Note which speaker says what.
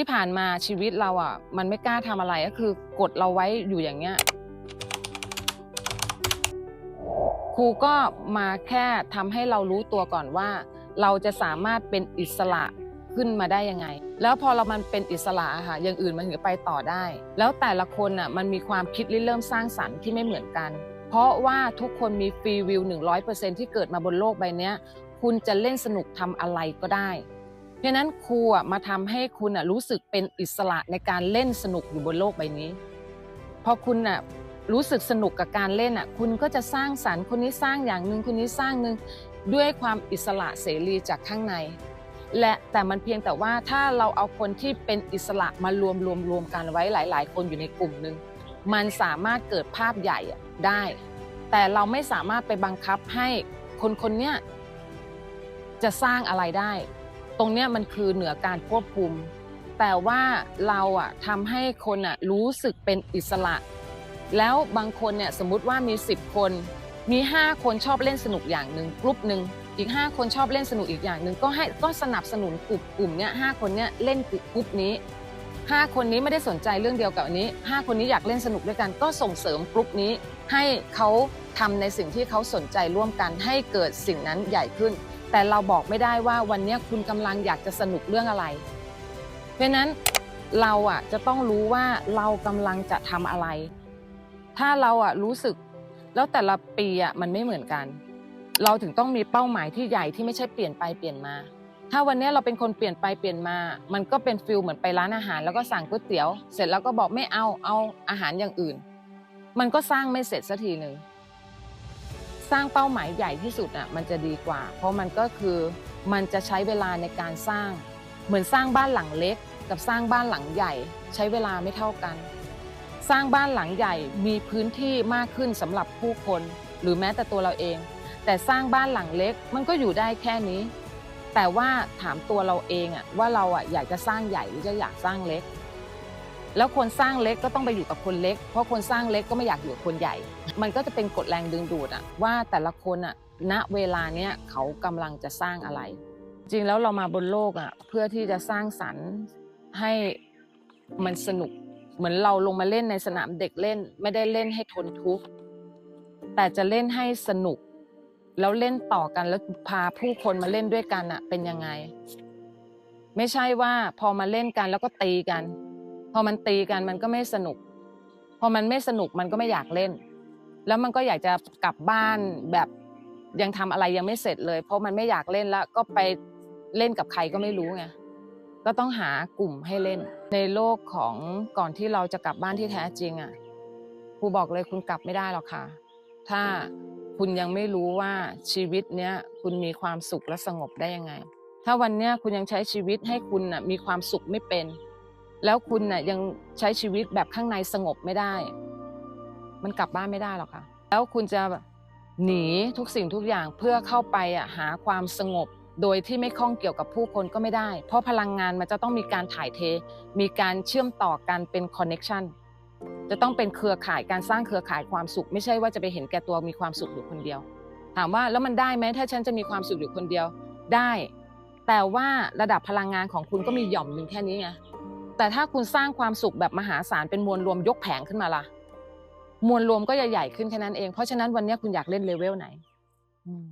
Speaker 1: ที่ผ่านมาชีวิตเราอะ มันไม่กล้าทำอะไรก็คือกดเราไว้อยู่อย่างเงี้ยครูก็มาแค่ทำให้เรารู้ตัวก่อนว่า เราจะสามารถเป็นอิสระขึ้นมาได้ยังไง แล้วพอเรามันเป็นอิสระค่ะอย่างอื่นมันถึงไปต่อได้ แล้วแต่ละคนอะมันมีความคิดริเริ่มสร้างสรรค์ที่ไม่เหมือนกัน เพราะว่าทุกคนมีฟรีวิว100%ที่เกิดมาบนโลกใบนี้คุณจะเล่นสนุกทำอะไรก็ได้ เพราะนั้นครูอะมาทำให้คุณอะรู้สึกเป็นอิสระในการเล่นสนุกอยู่บนโลกใบนี้พอคุณอะรู้สึกสนุกกับการเล่นอะคุณก็จะสร้างสรรค์คนนี้สร้างอย่างหนึ่งคนนี้สร้างหนึ่งด้วยความอิสระเสรีจากข้างใน และแต่มันเพียงแต่ว่าถ้าเราเอาคนที่เป็นอิสระมารวมรวมรวมกันไว้หลาย ๆ คนอยู่ในกลุ่มหนึ่งมันสามารถเกิดภาพใหญ่ได้ แต่เราไม่สามารถไปบังคับให้คนคนเนี้ยจะสร้างอะไรได้ ตรงเนี้ยมันคือเหนือการควบคุม แต่ว่าเราอะทำให้คนอะรู้สึกเป็นอิสระ แล้วบางคนเนี่ยสมมุติว่ามี 10 คน มี 5 คนชอบเล่นสนุกอย่างหนึ่งกลุ่มหนึ่งอีก 5 คนชอบเล่นสนุกอีกอย่างหนึ่งก็ให้ก็สนับสนุนกลุ่มกลุ่มเนี้ยห้าคนเนี้ยเล่นกลุ่มนี้ 5 คนนี้ไม่ได้สนใจเรื่องเดียวกับอันนี้ 5 คนนี้อยากเล่นสนุกด้วยกันก็ส่งเสริมกลุ่มนี้ ให้เขาทำในสิ่งที่เขาสนใจร่วมกันให้เกิดสิ่งนั้นใหญ่ขึ้น แต่เราบอกไม่ได้ว่าวันนี้คุณกำลังอยากจะสนุกเรื่องอะไร เพราะนั้นเราอะจะต้องรู้ว่าเรากำลังจะทำอะไร ถ้าเราอะรู้สึก แล้วแต่ละปีอะมันไม่เหมือนกัน เราถึงต้องมีเป้าหมายที่ใหญ่ที่ไม่ใช่เปลี่ยนไปเปลี่ยนมา ถ้าวันนี้เราเป็นคนเปลี่ยนไปเปลี่ยนมา มันก็เป็นฟิลเหมือนไปร้านอาหาร แล้วก็สั่งก๋วยเตี๋ยว เสร็จแล้วก็บอกไม่เอาเอาอาหารอย่างอื่น มันก็สร้างไม่เสร็จสักทีหนึ่ง สร้างเป้าหมายใหญ่ที่สุดอะมันจะดีกว่า เพราะมันก็คือมันจะใช้เวลาในการสร้าง เหมือนสร้างบ้านหลังเล็ก กับสร้างบ้านหลังใหญ่ ใช้เวลาไม่เท่ากัน สร้างบ้านหลังใหญ่มีพื้นที่มากขึ้นสำหรับผู้คน หรือแม้แต่ตัวเราเอง แต่สร้างบ้านหลังเล็กมันก็อยู่ได้แค่นี้ แต่ว่าถามตัวเราเองอะว่าเราอะอยากจะสร้างใหญ่หรือจะอยากสร้างเล็ก แล้วคนสร้างเล็กก็ต้องไปอยู่กับคนเล็ก เพราะคนสร้างเล็กก็ไม่อยากอยู่กับคนใหญ่ มันก็จะเป็นกฎแรงดึงดูดอะว่าแต่ละคนอะณเวลาเนี้ยเขากำลังจะสร้างอะไร จริงแล้วเรามาบนโลกอะเพื่อที่จะสร้างสรรค์ให้มันสนุก เหมือนเราลงมาเล่นในสนามเด็กเล่น ไม่ได้เล่นให้ทนทุกข์แต่จะเล่นให้สนุก แล้วเล่นต่อกันแล้วพาผู้คนมาเล่นด้วยกันอะเป็นยังไง ไม่ใช่ว่าพอมาเล่นกันแล้วก็ตีกัน พอมันตีกันมันก็ไม่สนุก พอมันไม่สนุกมันก็ไม่อยากเล่น แล้วมันก็อยากจะกลับบ้านแบบยังทำอะไรยังไม่เสร็จเลย เพราะมันไม่อยากเล่นแล้วก็ไปเล่นกับใครก็ไม่รู้ไงก็ต้องหากลุ่มให้เล่น ในโลกของก่อนที่เราจะกลับบ้านที่แท้จริงอะครูบอกเลยคุณกลับไม่ได้หรอกค่ะ ถ้าคุณยังไม่รู้ว่าชีวิตเนี้ยคุณมีความสุขและสงบได้ยังไง ถ้าวันเนี้ยคุณยังใช้ชีวิตให้คุณน่ะมีความสุขไม่เป็น แล้วคุณน่ะยังใช้ชีวิตแบบข้างในสงบไม่ได้ มันกลับบ้านไม่ได้หรอกค่ะ แล้วคุณจะหนีทุกสิ่งทุกอย่างเพื่อเข้าไปหาความสงบ โดยที่ไม่ข้องเกี่ยวกับผู้คนก็ไม่ได้ เพราะพลังงานมันจะต้องมีการถ่ายเท มีการเชื่อมต่อกันเป็นคอนเน็ชันจะต้องเป็นเครือข่ายการสร้างเครือข่ายความสุข ไม่ใช่ว่าจะไปเห็นแก่ตัวมีความสุขอยู่คนเดียว ถามว่าแล้วมันได้ไหมถ้าฉันจะมีความสุขอยู่คนเดียวได้ แต่ว่าระดับพลังงานของคุณก็มีหย่อมหนึ่งแค่นี้ไง แต่ถ้าคุณสร้างความสุขแบบมหาศาลเป็นมวลรวมยกแผงขึ้นมาล่ะ มวลรวมก็จะใหญ่ขึ้นแค่นั้นเอง เพราะฉะนั้นวันนี้คุณอยากเล่นเลเวลไหน อืม